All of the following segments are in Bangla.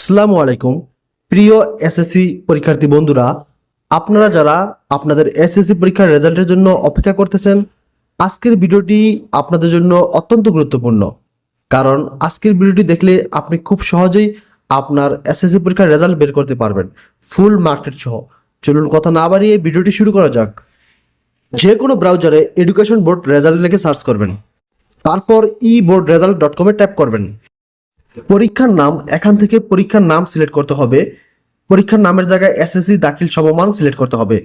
আসসালামু আলাইকুম। প্রিয় এসএসসি পরীক্ষার্থী বন্ধুরা, আপনারা যারা আপনাদের এসএসসি পরীক্ষার রেজাল্টের জন্য অপেক্ষা করতেছেন, আজকের ভিডিওটি আপনাদের জন্য অত্যন্ত গুরুত্বপূর্ণ। কারণ আজকের ভিডিওটি দেখলে আপনি খুব সহজেই আপনার এসএসসি পরীক্ষার রেজাল্ট বের করতে পারবেন, ফুল মার্কেট সহ। চলুন কথা না বাড়িয়ে ভিডিওটি শুরু করা যাক। যে কোনো ব্রাউজারে এডুকেশন বোর্ড রেজাল্ট লিখে সার্চ করবেন। তারপর ই বোর্ড রেজাল্ট ডট কমে ট্যাপ করবেন। পরীক্ষার নাম, এখান থেকে পরীক্ষার নাম সিলেক্ট করতে হবে। পরীক্ষার নামের জায়গায় এসএসসি দাখিল সমমান সিলেক্ট করতে হবে।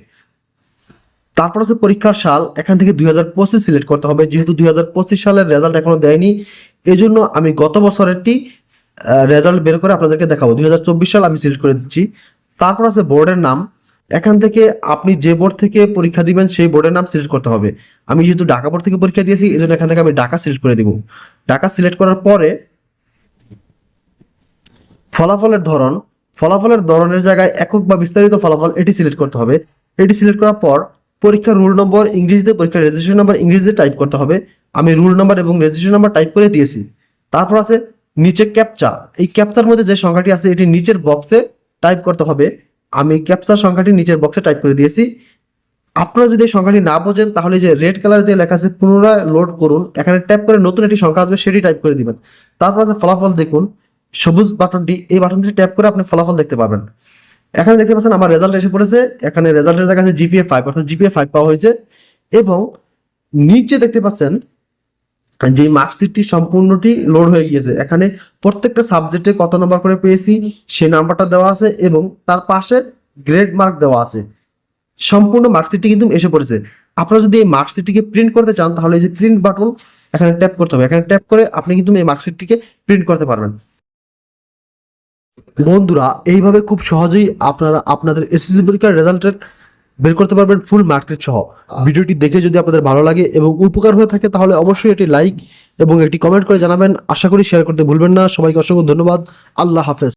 তারপর হচ্ছে পরীক্ষার সাল, এখান থেকে দুই হাজার পঁচিশ সিলেক্ট করতে হবে। যেহেতু দুই হাজার পঁচিশ সালের রেজাল্ট এখনও দেয়নি এই জন্য আমি গত বছরেরটি রেজাল্ট বের করে আপনাদেরকে দেখাবো। দুই হাজার চব্বিশ সাল আমি সিলেক্ট করে দিচ্ছি। তারপর আছে বোর্ডের নাম। এখান থেকে আপনি যে বোর্ড থেকে পরীক্ষা দিবেন, সেই বোর্ডের নাম সিলেক্ট করতে হবে। আমি যেহেতু ঢাকা বোর্ড থেকে পরীক্ষা দিয়েছি এই জন্য এখান থেকে আমি ঢাকা সিলেক্ট করে দিব। ঢাকা সিলেক্ট করার পরে ফলাফলের ধরন, ফলাফলের ধরনের জায়গায় একক বা বিস্তারিত ফলাফল এটি সিলেক্ট করতে হবে। এটি সিলেক্ট করার পর পরীক্ষার রুল নম্বর ইংরেজিতে, পরীক্ষার রেজিস্ট্রেশন নাম্বার ইংরেজিতে টাইপ করতে হবে। আমি রুল নাম্বার এবং রেজিস্ট্রেশন নাম্বার টাইপ করে দিয়েছি। তারপর আছে নিচে ক্যাপচা এই ক্যাপচার মধ্যে যে সংখ্যাটি আছে, এটি নিচের বক্সে টাইপ করতে হবে। আমি ক্যাপচার সংখ্যাটি নিচের বক্সে টাইপ করে দিয়েছি। আপনারা যদি সংখ্যাটি না বোঝেন, তাহলে যে রেড কালার দিয়ে লেখা আছে, পুনরায় লোড করুন। এখানে ট্যাপ করে নতুন একটি সংখ্যা আসবে, সেটি টাইপ করে দিবেন। তারপর আছে ফলাফল দেখুন। সবুজ বাটনটি, এই বাটনটি ট্যাপ করে আপনি ফলাফল দেখতে পাবেন। এখানে দেখতে পাচ্ছেন আমার রেজাল্ট এসে পড়েছে। এখানে রেজাল্টের জায়গায় আছে জিপিএ ফাইভ অর্থাৎ জিপিএ ফাইভ পাওয়া হয়েছে। এবং নিচে দেখতে পাচ্ছেন যে মার্কশিটটি সম্পূর্ণটি লোড হয়ে গিয়েছে। এখানে প্রত্যেকটা সাবজেক্টে কত নাম্বার করে পেয়েছি, সেই নাম্বারটা দেওয়া আছে এবং তার পাশে গ্রেড মার্ক দেওয়া আছে। সম্পূর্ণ মার্কশিটটি কিন্তু এসে পড়েছে। আপনারা যদি এই মার্কশিটটিকে প্রিন্ট করতে চান, তাহলে এই যে প্রিন্ট বাটন এখানে ট্যাপ করতে হবে। এখানে ট্যাপ করে আপনি কিন্তু এই মার্কশিটটিকে প্রিন্ট করতে পারবেন। বন্ধুরা এইভাবে খুব সহজেই আপনারা আপনাদের এসএসসি পরীক্ষার রেজাল্টের বের করতে পারবেন ফুল মার্কেট সহ। ভিডিওটি দেখে যদি আপনাদের ভালো লাগে এবং উপকার হয়ে থাকে তাহলে অবশ্যই এটি লাইক এবং একটি কমেন্ট করে জানাবেন। আশা করি শেয়ার করতে ভুলবেন না। সবাইকে অসংখ্য ধন্যবাদ। আল্লাহ হাফেজ।